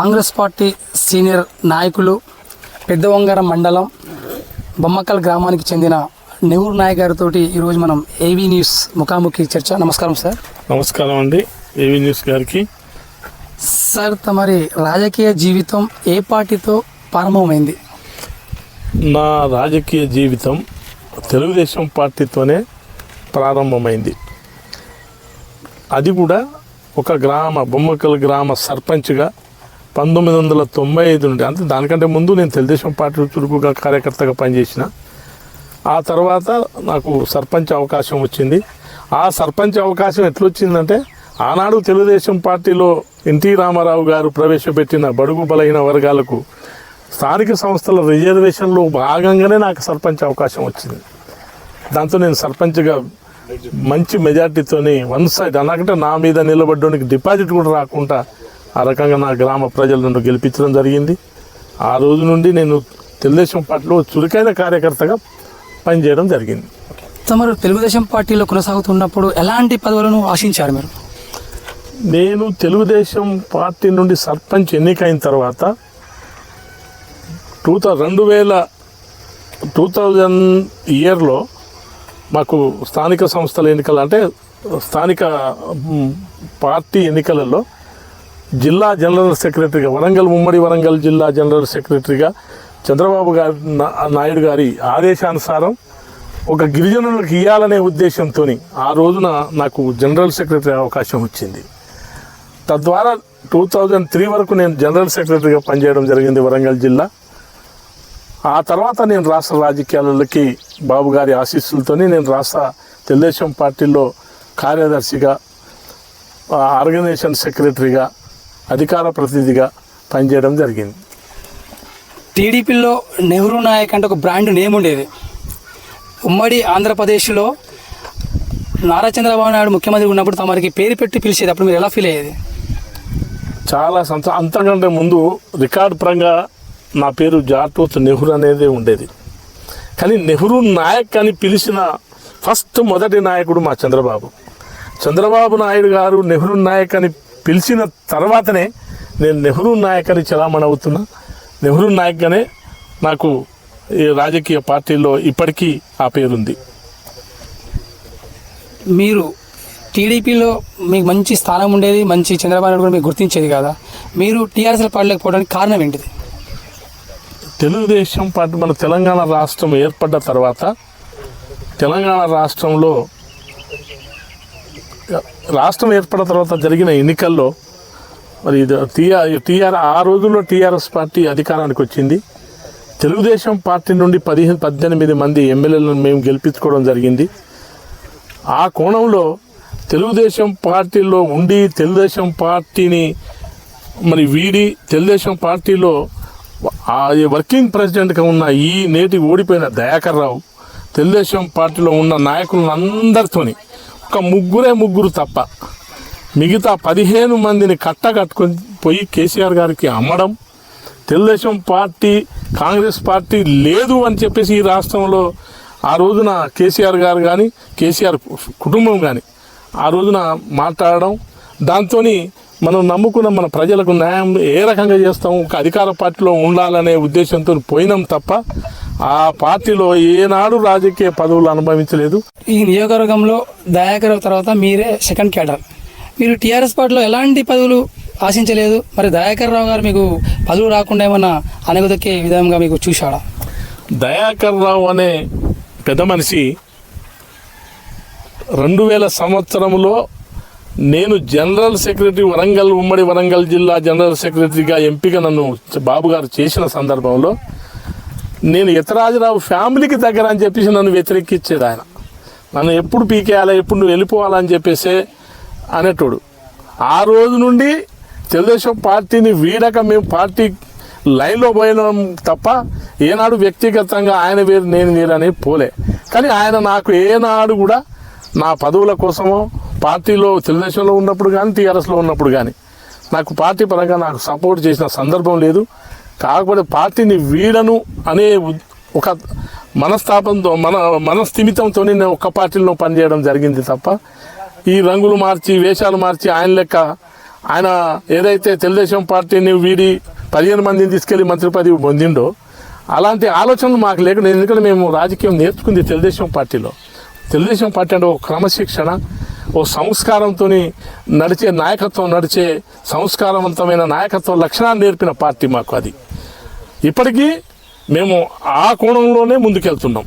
Congress party senior నాయకులు పెద్దవంగారం మండలం బొమ్మక్కల్ గ్రామానికి చెందిన నెహ్రూ నాయక్ గారితో ఈరోజు మనం ఏవీ న్యూస్ ముఖాముఖి చర్చ. నమస్కారం సార్. నమస్కారం అండి. ఏవి న్యూస్ గారికి. సార్ తమరి రాజకీయ జీవితం ఏ పార్టీతో ప్రారంభమైంది? నా రాజకీయ జీవితం తెలుగుదేశం పార్టీతోనే ప్రారంభమైంది. అది కూడా ఒక గ్రామ బొమ్మకల్ గ్రామ సర్పంచ్గా పంతొమ్మిది వందల తొంభై ఐదు నుండి అంటే దానికంటే ముందు నేను తెలుగుదేశం పార్టీ చురుకుగా కార్యకర్తగా పనిచేసిన. ఆ తర్వాత నాకు సర్పంచ్ అవకాశం వచ్చింది. ఆ సర్పంచ్ అవకాశం ఎట్లొచ్చిందంటే ఆనాడు తెలుగుదేశం పార్టీలో ఎన్టీ రామారావు గారు ప్రవేశపెట్టిన బడుగు బలహీన వర్గాలకు స్థానిక సంస్థల రిజర్వేషన్లో భాగంగానే నాకు సర్పంచ్ అవకాశం వచ్చింది. దాంతో నేను సర్పంచ్గా మంచి మెజార్టీతోని వన్ సైడ్ అనకంటే నా మీద నిలబడ్డానికి డిపాజిట్ కూడా రాకుండా ఆ రకంగా నా గ్రామ ప్రజలు నన్ను గెలిపించడం జరిగింది. ఆ రోజు నుండి నేను తెలుగుదేశం పార్టీలో చురుకైన కార్యకర్తగా పనిచేయడం జరిగింది. తమరు తెలుగుదేశం పార్టీలో కొనసాగుతున్నప్పుడు ఎలాంటి పదవులను ఆశించారు మీరు? నేను తెలుగుదేశం పార్టీ నుండి సర్పంచ్ ఎన్నికైన తర్వాత టూ థౌ రెండు వేల టూ థౌజండ్ ఇయర్లో మాకు స్థానిక సంస్థల ఎన్నికలు అంటే స్థానిక పార్టీ ఎన్నికలలో జిల్లా జనరల్ సెక్రటరీగా వరంగల్ ఉమ్మడి వరంగల్ జిల్లా జనరల్ సెక్రటరీగా చంద్రబాబు గారి నా- నాయుడు గారి ఆదేశానుసారం ఒక గిరిజనులకు ఇవ్వాలనే ఉద్దేశంతో ఆ రోజున నాకు జనరల్ సెక్రటరీ అవకాశం వచ్చింది. తద్వారా టూ థౌజండ్ త్రీ వరకు నేను జనరల్ సెక్రటరీగా పనిచేయడం జరిగింది వరంగల్ జిల్లా. ఆ తర్వాత నేను రాష్ట్ర రాజకీయాలకి బాబు గారి ఆశీస్సులతోని నేను రాష్ట్ర తెలుగుదేశం పార్టీలో కార్యదర్శిగా ఆర్గనైజేషన్ సెక్రటరీగా అధికార ప్రతినిధిగా పనిచేయడం జరిగింది. టీడీపీలో నెహ్రూ నాయక్ అంటే ఒక బ్రాండ్ నేమ్ ఉండేది. ఉమ్మడి ఆంధ్రప్రదేశ్లో నారా చంద్రబాబు నాయుడు ముఖ్యమంత్రి ఉన్నప్పుడు తమరికి పేరు పెట్టి పిలిచేది. అప్పుడు మీరు ఎలా ఫీల్ అయ్యేది? చాలా సంత అంతకంటే ముందు రికార్డు పరంగా నా పేరు జాటూత్ నెహ్రూ అనేది ఉండేది. కానీ నెహ్రూ నాయక్ అని పిలిచిన ఫస్ట్ మొదటి నాయకుడు మా చంద్రబాబు. చంద్రబాబు నాయుడు గారు నెహ్రూ నాయక్ అని పిలిచిన తర్వాతనే నేను నెహ్రూ నాయక్ అని చలామణి అవుతున్నా. నెహ్రూ నాయక్ అనే నాకు ఈ రాజకీయ పార్టీలో ఇప్పటికీ ఆ పేరుంది. మీరు టీడీపీలో మీకు మంచి స్థానం ఉండేది మంచి చంద్రబాబు నాయుడు కూడా మీకు గుర్తించేది కదా? మీరు టీఆర్ఎస్లో పాడలేకపోవడానికి కారణం ఏంటిది? తెలుగుదేశం పార్టీ మన తెలంగాణ రాష్ట్రం ఏర్పడ్డ తర్వాత తెలంగాణ రాష్ట్రంలో రాష్ట్రం ఏర్పడిన తర్వాత జరిగిన ఎన్నికల్లో మరి ఇది టీఆర్ టీఆర్ ఆ రోజుల్లో టీఆర్ఎస్ పార్టీ అధికారానికి వచ్చింది. తెలుగుదేశం పార్టీ నుండి పదిహేను పద్దెనిమిది మంది ఎమ్మెల్యేలను మేము గెలిపించుకోవడం జరిగింది. ఆ కోణంలో తెలుగుదేశం పార్టీలో ఉండి తెలుగుదేశం పార్టీని మరి వీడి తెలుగుదేశం పార్టీలో ఆ వర్కింగ్ ప్రెసిడెంట్గా ఉన్న ఈ నేటి ఓడిపోయిన దయాకర్ రావు తెలుగుదేశం పార్టీలో ఉన్న నాయకులను అందరితోని ఒక ముగ్గురే ముగ్గురు తప్ప మిగతా పదిహేను మందిని కట్ట కట్టుకొని పోయి కేసీఆర్ గారికి అమ్మడం తెలుగుదేశం పార్టీ కాంగ్రెస్ పార్టీ లేదు అని చెప్పేసి ఈ రాష్ట్రంలో ఆ రోజున కేసీఆర్ గారు కానీ కేసీఆర్ కుటుంబం కానీ ఆ రోజున మాట్లాడడం దాంతో మనం నమ్ముకున్న మన ప్రజలకు న్యాయం ఏ రకంగా చేస్తాం ఒక అధికార పార్టీలో ఉండాలనే ఉద్దేశంతో పోయినాం తప్ప ఆ పార్టీలో ఏనాడు రాజకీయ పదవులు అనుభవించలేదు. ఈ నియోజకవర్గంలో దయాకర్ తర్వాత మీరే సెకండ్ క్యాడర్ మీరు టీఆర్ఎస్ పార్టీలో ఎలాంటి పదవులు ఆశించలేదు? మరి దయాకర్ రావు గారు మీకు పదవులు రాకుండా ఏమన్నా అనగదొక్కే విధంగా మీకు చూశాడా? దయాకర్ రావు అనే పెద్ద మనిషి రెండు వేల సంవత్సరంలో నేను జనరల్ సెక్రటరీ వరంగల్ ఉమ్మడి వరంగల్ జిల్లా జనరల్ సెక్రటరీగా ఎంపిక నన్ను బాబు గారు చేసిన సందర్భంలో నేను ఇతరాజరావు ఫ్యామిలీకి దగ్గర అని చెప్పేసి నన్ను వ్యతిరేకించేది ఆయన. నన్ను ఎప్పుడు పీకేయాలి ఎప్పుడు నువ్వు వెళ్ళిపోవాలని చెప్పేసి అనేటోడు. ఆ రోజు నుండి తెలుగుదేశం పార్టీని వీడక మేము పార్టీ లైన్లో పోయినాం తప్ప ఏనాడు వ్యక్తిగతంగా ఆయన వేరు నేను వేరు పోలే. కానీ ఆయన నాకు ఏనాడు కూడా నా పదవుల కోసమో పార్టీలో తెలుగుదేశంలో ఉన్నప్పుడు కానీ టీఆర్ఎస్లో ఉన్నప్పుడు కానీ నాకు పార్టీ పరంగా నాకు సపోర్ట్ చేసిన సందర్భం లేదు. కాకపోతే పార్టీని వీడను అనే ఒక మనస్తాపంతో మన మనస్థిమితంతో నేను ఒక్క పార్టీలో పనిచేయడం జరిగింది తప్ప ఈ రంగులు మార్చి వేషాలు మార్చి ఆయన లెక్క ఆయన ఏదైతే తెలుగుదేశం పార్టీని వీడి పదిహేను మందిని తీసుకెళ్ళి మంత్రి పదవి పొందిండో అలాంటి ఆలోచనలు మాకు లేకుండా ఎందుకంటే మేము రాజకీయం నేర్చుకుంది తెలుగుదేశం పార్టీలో. తెలుగుదేశం పార్టీ అంటే ఒక క్రమశిక్షణ ఓ సంస్కారంతో నడిచే నాయకత్వం నడిచే సంస్కారవంతమైన నాయకత్వం లక్షణాలు నేర్పిన పార్టీ మాకు అది. ఇప్పటికీ మేము ఆ కోణంలోనే ముందుకెళ్తున్నాం.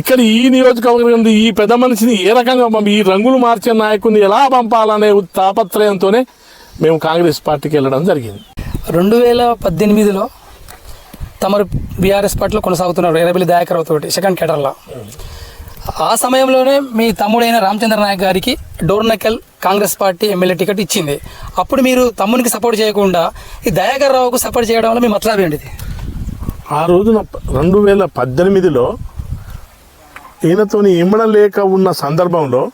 ఇక్కడ ఈ నియోజకవర్గం ఈ పెద్ద మనిషిని ఏ రకంగా పంపి ఈ రంగులు మార్చే నాయకుడిని ఎలా పంపాలనే తాపత్రయంతోనే మేము కాంగ్రెస్ పార్టీకి వెళ్ళడం జరిగింది. రెండు వేల పద్దెనిమిదిలో తమరు బీఆర్ఎస్ పార్టీలో కొనసాగుతున్నారు ఎర్రబెల్లి దయాకరావు తోటి సెకండ్ కేటర్లో ఆ సమయంలోనే మీ తమ్ముడైన రామచంద్ర నాయక్ గారికి Dornakal Congress party MLA ticket ఇచ్చింది. అప్పుడు మీరు తమ్మునికి సపోర్ట్ చేయకుండా ఈ దయాకర్ రావుకు సపోర్ట్ చేయడం వల్ల మీ మతలాభం ఏంటిది? ఆ రోజున రెండు వేల పద్దెనిమిదిలో ఈయనతోని ఇమ్మడం లేక ఉన్న సందర్భంలో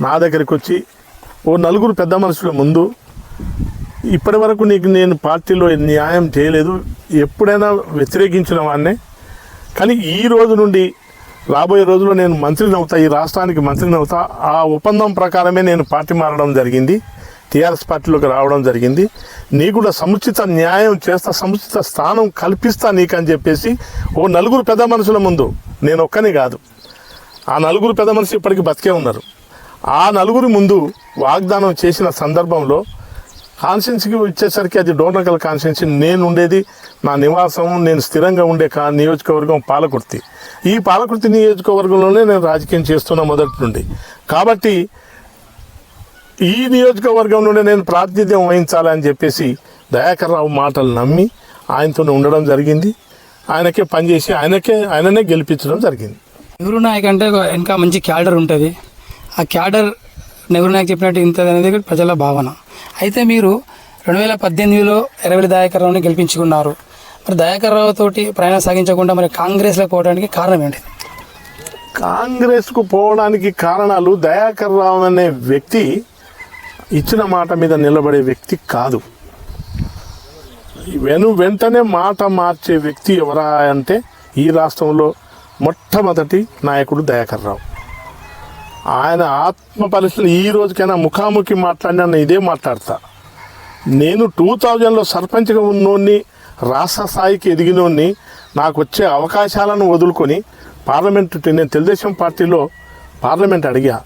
నా దగ్గరికి వచ్చి ఓ నలుగురు పెద్ద మనుషుల ముందు ఇప్పటి వరకు నీకు నేను పార్టీలో న్యాయం చేయలేదు. ఎప్పుడైనా వ్యతిరేకించిన వాడినే. కానీ ఈ రోజు నుండి రాబోయే రోజుల్లో నేను మంత్రిని అవుతా ఈ రాష్ట్రానికి మంత్రిని అవుతా. ఆ ఒప్పందం ప్రకారమే నేను పార్టీ మారడం జరిగింది. టీఆర్ఎస్ పార్టీలోకి రావడం జరిగింది. నీ కూడా సముచిత న్యాయం చేస్తా సముచిత స్థానం కల్పిస్తా నీకని చెప్పేసి ఓ నలుగురు పెద్ద మనుషుల ముందు నేను ఒక్కని కాదు. ఆ నలుగురు పెద్ద మనిషి ఇప్పటికీ బతికే ఉన్నారు. ఆ నలుగురి ముందు వాగ్దానం చేసిన సందర్భంలో కాన్స్టిట్యున్సీకి వచ్చేసరికి అది డోర్నకల్ కాన్స్టిట్యున్సీ. నేను ఉండేది నా నివాసం నేను స్థిరంగా ఉండే కా నియోజకవర్గం పాలకుర్తి. ఈ పాలకుర్తి నియోజకవర్గంలోనే నేను రాజకీయం చేస్తున్నా మొదటి నుండి. కాబట్టి ఈ నియోజకవర్గం నుండి నేను ప్రాతినిధ్యం వహించాలని చెప్పేసి దయాకర్ రావు మాటలు నమ్మి ఆయనతో ఉండడం జరిగింది. ఆయనకే పనిచేసి ఆయనకే ఆయననే గెలిపించడం జరిగింది. ఎవరు నాయక్ అంటే మంచి క్యాడర్ ఉంటుంది. ఆ క్యాడర్ నెహ్రూ నాయక్ చెప్పినట్టు ఇంత అనేది ప్రజల భావన. అయితే మీరు రెండు వేల పద్దెనిమిదిలో ఎర్రవెల్లి దయాకర్ రావుని గెలిపించుకున్నారు. మరి దయాకర్ రావు తోటి ప్రయాణం సాగించకుండా మరి కాంగ్రెస్లో పోవడానికి కారణం ఏంటి? కాంగ్రెస్కు పోవడానికి కారణాలు దయాకర్ రావు అనే వ్యక్తి ఇచ్చిన మాట మీద నిలబడే వ్యక్తి కాదు. వెను వెంటనే మాట మార్చే వ్యక్తి ఎవరా అంటే ఈ రాష్ట్రంలో మొట్టమొదటి నాయకుడు దయాకర్ రావు. ఆయన ఆత్మ పరిస్థితులు ఈ రోజుకైనా ముఖాముఖి మాట్లాడినా ఇదే మాట్లాడతా. నేను టూ థౌజండ్లో సర్పంచ్గా ఉన్నోడిని రాష్ట్ర స్థాయికి ఎదిగినోడిని నాకు వచ్చే అవకాశాలను వదులుకొని పార్లమెంట్ నేను తెలుగుదేశం పార్టీలో పార్లమెంట్ అడిగా.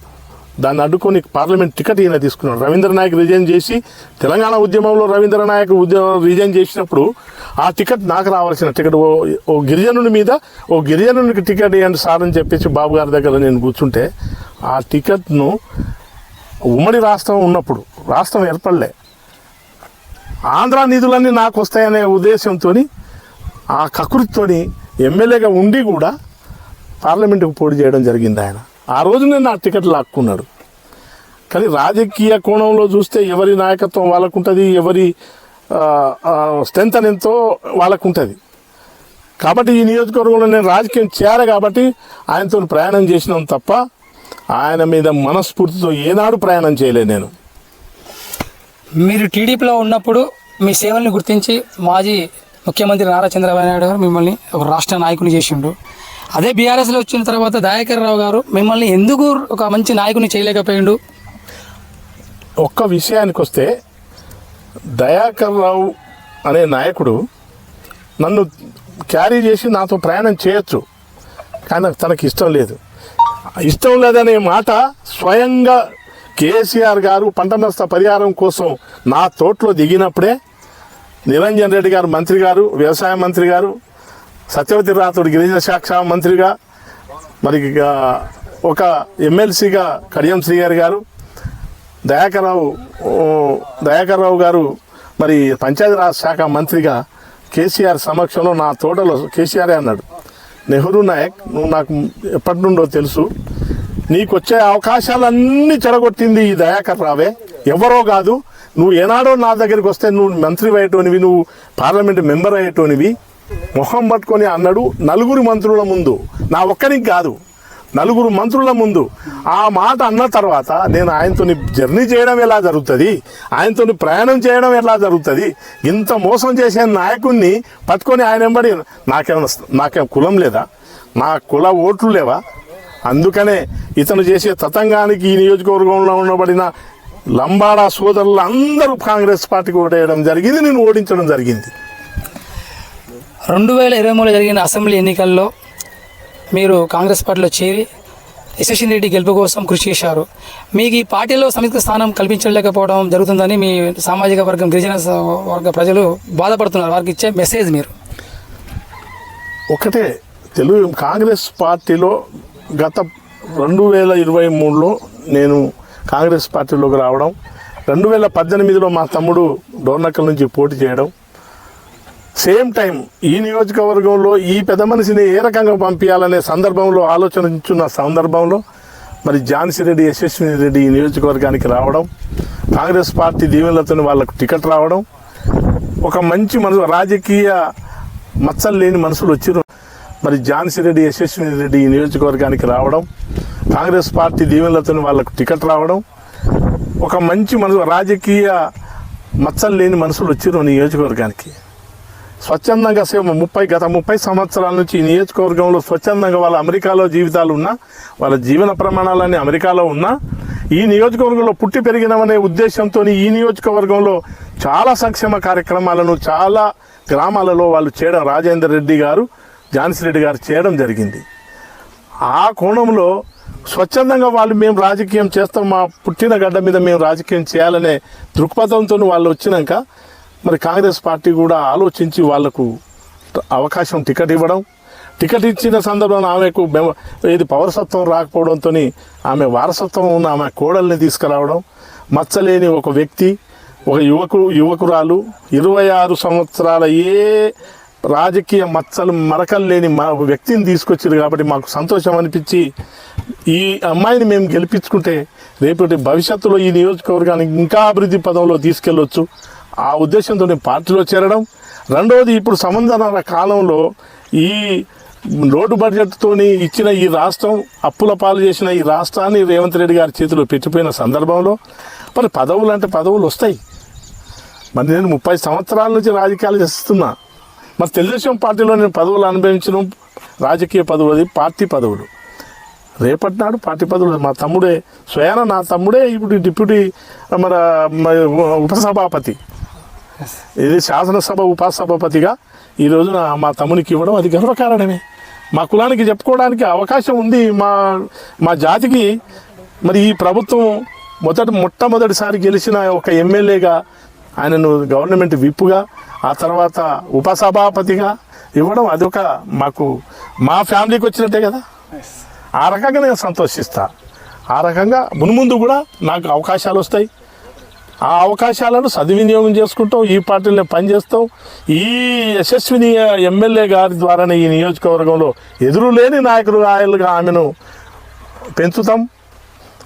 దాన్ని అడ్డుకొని పార్లమెంట్ టికెట్ ఈయన తీసుకున్నాడు. రవీంద్ర నాయక్ రిజైన్ చేసి తెలంగాణ ఉద్యమంలో రవీంద్ర నాయక్ ఉద్యమం రిజైన్ చేసినప్పుడు ఆ టికెట్ నాకు రావాల్సిన టికెట్. ఓ ఓ గిరిజనుడి మీద ఓ గిరిజనునికి టికెట్ ఇవ్వండి సార్ అని చెప్పేసి బాబు గారి దగ్గర నేను కూర్చుంటే ఆ టికెట్ను ఉమ్మడి రాష్ట్రం ఉన్నప్పుడు రాష్ట్రం ఏర్పడలే. ఆంధ్ర నిధులన్నీ నాకు వస్తాయనే ఉద్దేశంతో ఆ కకృతితోని ఎమ్మెల్యేగా ఉండి కూడా పార్లమెంటుకు పోటీ చేయడం జరిగింది ఆయన. ఆ రోజు నేను ఆ టికెట్ లాక్కున్నాడు. కానీ రాజకీయ కోణంలో చూస్తే ఎవరి నాయకత్వం వాళ్ళకు ఉంటుంది ఎవరి స్ట్రెంత్ ఎంతో వాళ్ళకు ఉంటుంది కాబట్టి ఈ నియోజకవర్గంలో నేను రాజకీయం చేయాలి కాబట్టి ఆయనతో ప్రయాణం చేసినాం తప్ప ఆయన మీద మనస్ఫూర్తితో ఏనాడు ప్రయాణం చేయలేదు నేను. మీరు టీడీపీలో ఉన్నప్పుడు మీ సేవల్ని గుర్తించి మాజీ ముఖ్యమంత్రి నారా చంద్రబాబు నాయుడు గారు మిమ్మల్ని ఒక రాష్ట్ర నాయకుని చేసిండు. అదే బీఆర్ఎస్లో వచ్చిన తర్వాత దయాకర్ రావు గారు మిమ్మల్ని ఎందుకు ఒక మంచి నాయకుని చేయలేకపోయిండు? ఒక్క విషయానికి వస్తే దయాకర్ రావు అనే నాయకుడు నన్ను క్యారీ చేసి నాతో ప్రయాణం చేయొచ్చు. కానీ తనకి ఇష్టం లేదు. ఇష్టం లేదనే మాట స్వయంగా కేసీఆర్ గారు పంట నష్ట పరిహారం కోసం నా తోటలో దిగినప్పుడే నిరంజన్ రెడ్డి గారు మంత్రి గారు వ్యవసాయ మంత్రి గారు సత్యవతి రాథోడ్ గిరిజన శాఖ మంత్రిగా మరి ఇక ఒక ఎమ్మెల్సీగా కడియం శ్రీగారి గారు దయాకర్రావు దయాకర్రావు గారు మరి పంచాయతీరాజ్ శాఖ మంత్రిగా కేసీఆర్ సమక్షంలో నా తోటలో కేసీఆర్ అన్నాడు. నెహ్రూ నాయక్ నువ్వు నాకు ఎప్పటి నుండో తెలుసు నీకు వచ్చే అవకాశాలన్నీ చెడగొట్టింది ఈ దయాకర్ రావే ఎవరో కాదు నువ్వు ఏనాడో నా దగ్గరికి వస్తే నువ్వు మంత్రి అయ్యేటోనివి నువ్వు పార్లమెంట్ మెంబర్ అయ్యేటోనివి మొహం పట్టుకొని అన్నాడు నలుగురు మంత్రుల ముందు. నా ఒక్కరికి కాదు నలుగురు మంత్రుల ముందు. ఆ మాట అన్న తర్వాత నేను ఆయనతో జర్నీ చేయడం ఎలా జరుగుతుంది ఆయనతో ప్రయాణం చేయడం ఎలా జరుగుతుంది ఇంత మోసం చేసే నాయకుడిని పట్టుకొని ఆయన వెంబడి నాకేమైనా నాకేం కులం లేదా? నా కుల ఓట్లు లేవా? అందుకనే ఇతను చేసే తతంగానికి ఈ నియోజకవర్గంలో ఉండబడిన లంబాడా సోదరులు అందరూ కాంగ్రెస్ పార్టీకి ఓటేయడం జరిగింది నేను ఓడించడం జరిగింది. రెండు వేల ఇరవై మూడులో జరిగిన అసెంబ్లీ ఎన్నికల్లో మీరు కాంగ్రెస్ పార్టీలో చేరి యశస్విని రెడ్డి గెలుపు కోసం కృషి చేశారు. మీకు ఈ పార్టీలో సంయుక్త స్థానం కల్పించలేకపోవడం జరుగుతుందని మీ సామాజిక వర్గం గిరిజన వర్గ ప్రజలు బాధపడుతున్నారు. వారికి ఇచ్చే మెసేజ్ మీరు. ఒకటే తెలుగు కాంగ్రెస్ పార్టీలో గత రెండు వేల ఇరవై మూడులో నేను కాంగ్రెస్ పార్టీలోకి రావడం రెండు వేల పద్దెనిమిదిలో మా తమ్ముడు డోర్నకల్ నుంచి పోటీ చేయడం సేమ్ టైం ఈ నియోజకవర్గంలో ఈ పెద్ద మనిషిని ఏ రకంగా పంపించాలనే సందర్భంలో ఆలోచించున్న సందర్భంలో మరి ఝాన్సీ రెడ్డి యశస్విని రెడ్డి ఈ నియోజకవర్గానికి రావడం కాంగ్రెస్ పార్టీ దీవెనలతో వాళ్ళకు టికెట్ రావడం ఒక మంచి మనసు రాజకీయ మచ్చలు లేని మనుషులు వచ్చారు మరి ఝాన్సీ రెడ్డి యశస్విని రెడ్డి ఈ నియోజకవర్గానికి రావడం కాంగ్రెస్ పార్టీ దీవెనలతో వాళ్ళకు టికెట్ రావడం ఒక మంచి మనసు రాజకీయ మచ్చలు లేని మనుషులు వచ్చారు నియోజకవర్గానికి. స్వచ్ఛందంగా సేవ ముప్పై గత ముప్పై సంవత్సరాల నుంచి ఈ నియోజకవర్గంలో స్వచ్ఛందంగా వాళ్ళ అమెరికాలో జీవితాలు ఉన్నా వాళ్ళ జీవన ప్రమాణాలన్నీ అమెరికాలో ఉన్నా ఈ నియోజకవర్గంలో పుట్టి పెరిగినమనే ఉద్దేశంతో ఈ నియోజకవర్గంలో చాలా సంక్షేమ కార్యక్రమాలను చాలా గ్రామాలలో వాళ్ళు చేయడం రాజేందర్ రెడ్డి గారు ఝాన్సీ రెడ్డి గారు చేయడం జరిగింది. ఆ కోణంలో స్వచ్ఛందంగా వాళ్ళు మేము రాజకీయం చేస్తాం మా పుట్టిన గడ్డ మీద మేము రాజకీయం చేయాలనే దృక్పథంతో వాళ్ళు వచ్చినాక మరి కాంగ్రెస్ పార్టీ కూడా ఆలోచించి వాళ్ళకు అవకాశం టికెట్ ఇవ్వడం టికెట్ ఇచ్చిన సందర్భంలో ఆమెకు ఏది పౌరసత్వం రాకపోవడంతో ఆమె వారసత్వం ఉన్న ఆమె కోడల్ని తీసుకురావడం మచ్చలేని ఒక వ్యక్తి ఒక యువకు యువకురాలు ఇరవై ఆరు సంవత్సరాల ఏ రాజకీయ మచ్చలు మరకలు లేని మా వ్యక్తిని తీసుకొచ్చారు కాబట్టి మాకు సంతోషం అనిపించి ఈ అమ్మాయిని మేము గెలిపించుకుంటే రేపటి భవిష్యత్తులో ఈ నియోజకవర్గానికి ఇంకా అభివృద్ధి పదంలో తీసుకెళ్ళొచ్చు. ఆ ఉద్దేశంతో పార్టీలో చేరడం. రెండవది ఇప్పుడు సంబంధన కాలంలో ఈ రోడ్డు బడ్జెట్తోని ఇచ్చిన ఈ రాష్ట్రం అప్పుల పాలు చేసిన ఈ రాష్ట్రాన్ని రేవంత్ రెడ్డి గారి చేతిలో పెట్టిపోయిన సందర్భంలో మరి పదవులు అంటే పదవులు వస్తాయి. మరి నేను ముప్పై సంవత్సరాల నుంచి రాజకీయాలు చేస్తున్నా. మరి తెలుగుదేశం పార్టీలో నేను పదవులు అనుభవించిన. రాజకీయ పదవులు పార్టీ పదవులు. రేపటి నాడు పార్టీ పదవులు. మా తమ్ముడే స్వయాన నా తమ్ముడే ఇప్పుడు డిప్యూటీ మన ఉపసభాపతి. ఇది శాసనసభ ఉపసభాపతిగా ఈ రోజున మా తమ్మునికి ఇవ్వడం అది గర్వకారణమే. మా కులానికి చెప్పుకోవడానికి అవకాశం ఉంది. మా మా జాతికి మరి ఈ ప్రభుత్వం మొదటి మొట్టమొదటిసారి గెలిచిన ఒక ఎమ్మెల్యేగా ఆయనను గవర్నమెంట్ విప్పుగా ఆ తర్వాత ఉపసభాపతిగా ఇవ్వడం అదొక మాకు మా ఫ్యామిలీకి వచ్చినట్టే కదా? ఆ రకంగా నేను సంతోషిస్తా. ఆ రకంగా మున్ముందు కూడా నాకు అవకాశాలు వస్తాయి. ఆ అవకాశాలను సద్వినియోగం చేసుకుంటాం ఈ పార్టీలో పనిచేస్తాం. ఈ యశస్విని ఎమ్మెల్యే గారి ద్వారానే ఈ నియోజకవర్గంలో ఎదురులేని నాయకులు ఆయలుగా ఆమెను పెంచుతాం.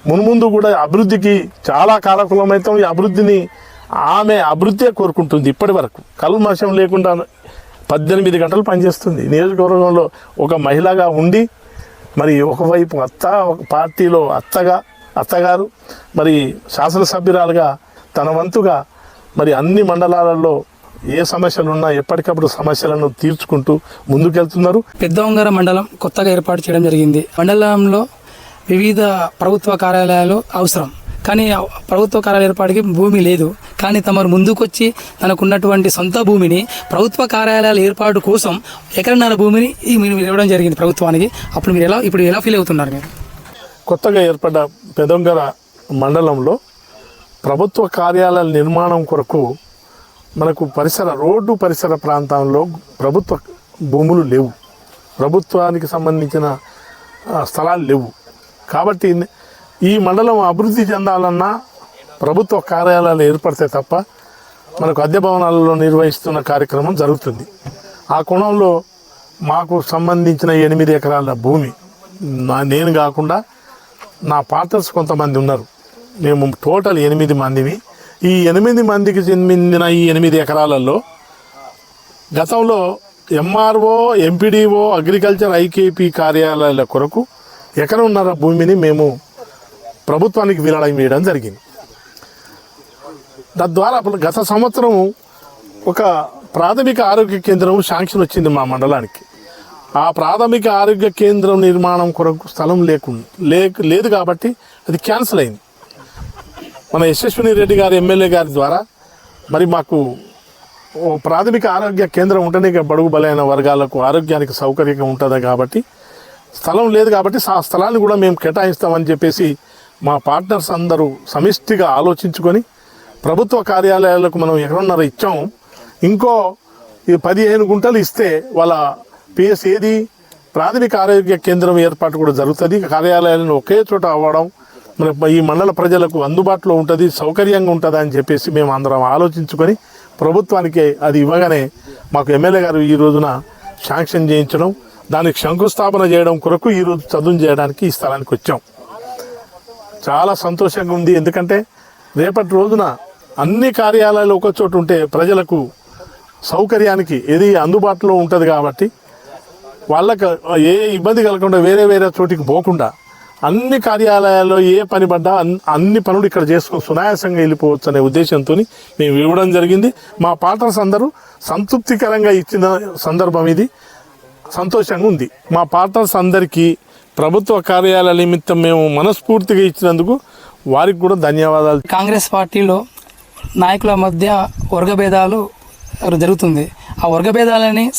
మున్ముందు కూడా అభివృద్ధికి చాలా కాలకులమవుతాం ఈ అభివృద్ధిని ఆమె అభివృద్ధే కోరుకుంటుంది ఇప్పటి వరకు. కల్మషం లేకుండా పద్దెనిమిది గంటలు పనిచేస్తుంది. నియోజకవర్గంలో ఒక మహిళగా ఉండి మరి ఒకవైపు అత్త ఒక పార్టీలో అత్తగా అత్తగారు మరి శాసనసభ్యురాలుగా తన వంతుగా మరి అన్ని మండలాలలో ఏ సమస్యలున్నా ఎప్పటికప్పుడు సమస్యలను తీర్చుకుంటూ ముందుకెళ్తున్నారు. పెద్దవంగర మండలం కొత్తగా ఏర్పాటు చేయడం జరిగింది. మండలంలో వివిధ ప్రభుత్వ కార్యాలయాలు అవసరం. కానీ ప్రభుత్వ కార్యాలయ ఏర్పాటుకి భూమి లేదు. కానీ తమరు ముందుకొచ్చి తనకున్నటువంటి సొంత భూమిని ప్రభుత్వ కార్యాలయాల ఏర్పాటు కోసం ఎకరన్నర భూమిని ఈ మీరు ఇవ్వడం జరిగింది ప్రభుత్వానికి. అప్పుడు మీరు ఎలా ఇప్పుడు ఎలా ఫీల్ అవుతున్నారు మీరు? కొత్తగా ఏర్పడ్డ పెదంగర మండలంలో ప్రభుత్వ కార్యాలయాల నిర్మాణం కొరకు మనకు పరిసర రోడ్డు పరిసర ప్రాంతంలో ప్రభుత్వ భూములు లేవు. ప్రభుత్వానికి సంబంధించిన స్థలాలు లేవు. కాబట్టి ఈ మండలం అభివృద్ధి చెందాలన్నా ప్రభుత్వ కార్యాలయాలు ఏర్పడితే తప్ప మనకు అద్దె భవనాలలో నిర్వహిస్తున్న కార్యక్రమం జరుగుతుంది. ఆ కోణంలో మాకు సంబంధించిన ఎనిమిది ఎకరాల భూమి నా నేను కాకుండా నా పార్టనర్స్ కొంతమంది ఉన్నారు. మేము టోటల్ ఎనిమిది మందివి ఈ ఎనిమిది మందికి చెందిన ఈ ఎనిమిది ఎకరాలలో గతంలో ఎంఆర్ఓ ఎంపీడీఓ అగ్రికల్చర్ ఐకేపీ కార్యాలయాల కొరకు ఎకరన్నర భూమిని మేము ప్రభుత్వానికి విరాళం వేయడం జరిగింది. తద్వారా అప్పుడు గత సంవత్సరం ఒక ప్రాథమిక ఆరోగ్య కేంద్రం శాంక్షన్ వచ్చింది మా మండలానికి. ఆ ప్రాథమిక ఆరోగ్య కేంద్రం నిర్మాణం కొరకు స్థలం లేకుండా లేదు కాబట్టి అది క్యాన్సిల్ అయింది. మన యశస్విని రెడ్డి గారి ఎమ్మెల్యే గారి ద్వారా మరి మాకు ఓ ప్రాథమిక ఆరోగ్య కేంద్రం ఉంటేనే ఇక బడుగు బలైన వర్గాలకు ఆరోగ్యానికి సౌకర్యంగా ఉంటుంది కాబట్టి స్థలం లేదు కాబట్టి ఆ స్థలాన్ని కూడా మేము కేటాయిస్తామని చెప్పేసి మా పార్ట్నర్స్ అందరూ సమిష్టిగా ఆలోచించుకొని ప్రభుత్వ కార్యాలయాలకు మనం ఎక్కడున్నారో ఇచ్చాం ఇంకో పదిహేను గుంటలు ఇస్తే వాళ్ళ పిఎస్ ఏది? ప్రాథమిక ఆరోగ్య కేంద్రం ఏర్పాటు కూడా జరుగుతుంది. కార్యాలయాలను ఒకే చోట అవ్వడం మన ఈ మండల ప్రజలకు అందుబాటులో ఉంటుంది సౌకర్యంగా ఉంటుంది అని చెప్పేసి మేము అందరం ఆలోచించుకొని ప్రభుత్వానికి అది ఇవ్వగానే మాకు ఎమ్మెల్యే గారు ఈ రోజున శాంక్షన్ చేయించడం దానికి శంకుస్థాపన చేయడం కొరకు ఈరోజు చదువు చేయడానికి ఈ స్థలానికి వచ్చాం. చాలా సంతోషంగా ఉంది. ఎందుకంటే రేపటి రోజున అన్ని కార్యాలయాలు ఒక చోటు ఉంటే ప్రజలకు సౌకర్యానికి ఏది అందుబాటులో ఉంటుంది కాబట్టి వాళ్ళకు ఏ ఇబ్బంది కలగకుండా వేరే వేరే చోటికి పోకుండా అన్ని కార్యాలయాల్లో ఏ పని పడ్డా అన్- అన్ని పనులు ఇక్కడ చేసుకుని సునాయాసంగా వెళ్ళిపోవచ్చు అనే ఉద్దేశంతో మేము ఇవ్వడం జరిగింది. మా పార్ట్నర్స్ అందరూ సంతృప్తికరంగా ఇచ్చిన సందర్భం ఇది. సంతోషంగా ఉంది. మా పార్ట్నర్స్ అందరికీ ప్రభుత్వ కార్యాలయాల నిమిత్తం మేము మనస్ఫూర్తిగా ఇచ్చినందుకు వారికి కూడా ధన్యవాదాలు. కాంగ్రెస్ పార్టీలో నాయకుల మధ్య వర్గభేదాలు జరుగుతుంది. ఆ వర్గభేదాలని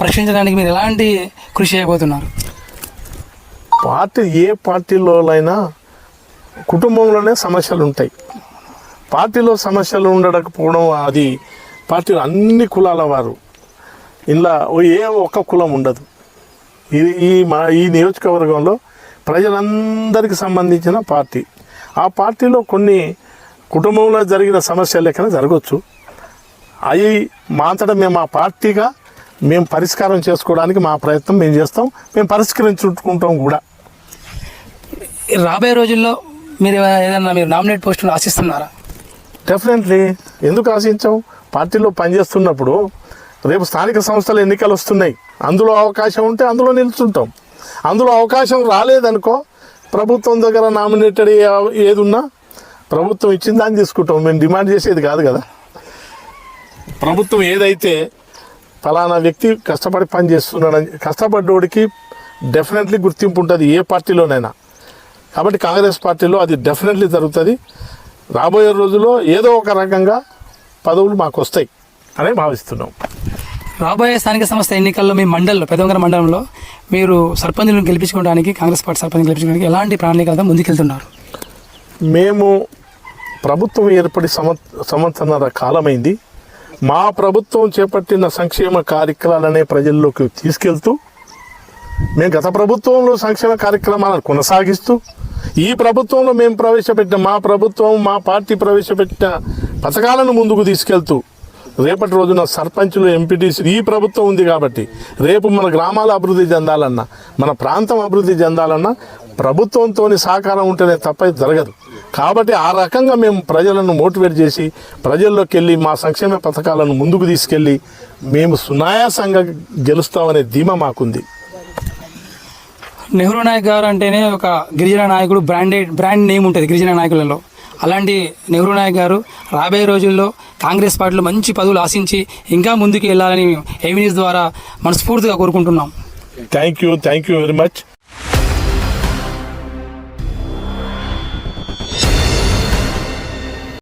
ప్రశ్నించడానికి మీరు ఎలాంటి కృషి చేయబోతున్నారు? పార్టీ ఏ పార్టీలోనైనా కుటుంబంలోనే సమస్యలు ఉంటాయి పార్టీలో సమస్యలు ఉండకపోవడం అది పార్టీలో అన్ని కులాల వారు. ఇలా ఏ ఒక్క కులం ఉండదు. ఇది ఈ మా ఈ నియోజకవర్గంలో ప్రజలందరికీ సంబంధించిన పార్టీ. ఆ పార్టీలో కొన్ని కుటుంబంలో జరిగిన సమస్యలు లెక్కన జరగవచ్చు అవి మా అంతటా మేము ఆ పార్టీగా మేము పరిష్కారం చేసుకోవడానికి మా ప్రయత్నం మేము చేస్తాం. మేము పరిష్కరించుకుంటాం కూడా. రాబోయే రోజుల్లో మీరు ఏదైనా మీరు నామినేట్ పోస్టులు ఆశిస్తున్నారా? డెఫినెట్లీ ఎందుకు ఆశించాం పార్టీలో పనిచేస్తున్నప్పుడు రేపు స్థానిక సంస్థల ఎన్నికలు వస్తున్నాయి. అందులో అవకాశం ఉంటే అందులో నిలుచుంటాం. అందులో అవకాశం రాలేదనుకో ప్రభుత్వం దగ్గర నామినేటెడ్ ఏది ఉన్నా ప్రభుత్వం ఇచ్చిన దాన్ని తీసుకుంటాం. మేము డిమాండ్ చేసేది కాదు కదా. ప్రభుత్వం ఏదైతే ఫలానా వ్యక్తి కష్టపడి పని చేస్తున్నాడని కష్టపడ్డోడికి డెఫినెట్లీ గుర్తింపు ఉంటుంది ఏ పార్టీలోనైనా. కాబట్టి కాంగ్రెస్ పార్టీలో అది డెఫినెట్లీ జరుగుతుంది. రాబోయే రోజుల్లో ఏదో ఒక రకంగా పదవులు మాకు వస్తాయి అని భావిస్తున్నాం. రాబోయే స్థానిక సంస్థ ఎన్నికల్లో మీ మండలంలో పెదవంగర మండలంలో మీరు సర్పంచులను గెలిపించుకోవడానికి కాంగ్రెస్ పార్టీ సర్పంచ్ గెలిపించుకోవడానికి ఎలాంటి ప్రణాళికలతో ముందుకెళ్తున్నారు? మేము ప్రభుత్వం ఏర్పడి సంవత్సరాల కాలమైంది. మా ప్రభుత్వం చేపట్టిన సంక్షేమ కార్యక్రమాలనే ప్రజల్లోకి తీసుకెళ్తూ మేము గత ప్రభుత్వంలో సంక్షేమ కార్యక్రమాలను కొనసాగిస్తూ ఈ ప్రభుత్వంలో మేము ప్రవేశపెట్టిన మా ప్రభుత్వం మా పార్టీ ప్రవేశపెట్టిన పథకాలను ముందుకు తీసుకెళ్తూ రేపటి రోజున సర్పంచులు ఎంపీటీసీ ఈ ప్రభుత్వం ఉంది కాబట్టి రేపు మన గ్రామాల అభివృద్ధి చెందాలన్నా మన ప్రాంతం అభివృద్ధి చెందాలన్నా ప్రభుత్వంతో సహకారం ఉంటేనే తప్ప జరగదు. కాబట్టి ఆ రకంగా మేము ప్రజలను మోటివేట్ చేసి ప్రజల్లోకి వెళ్ళి మా సంక్షేమ పథకాలను ముందుకు తీసుకెళ్ళి మేము సునాయాసంగా గెలుస్తామనే ధీమా మాకుంది. నెహ్రూ నాయక్ గారు అంటేనే ఒక గిరిజన నాయకుడు బ్రాండెడ్ బ్రాండ్ నేమ్ ఉంటుంది గిరిజన నాయకులలో. అలాంటి నెహ్రూ నాయక్ గారు రాబోయే రోజుల్లో కాంగ్రెస్ పార్టీలో మంచి పదవులు ఆశించి ఇంకా ముందుకు వెళ్ళాలని ఏవినీస్ ద్వారా మనస్ఫూర్తిగా కోరుకుంటున్నాం. Thank you thank you very much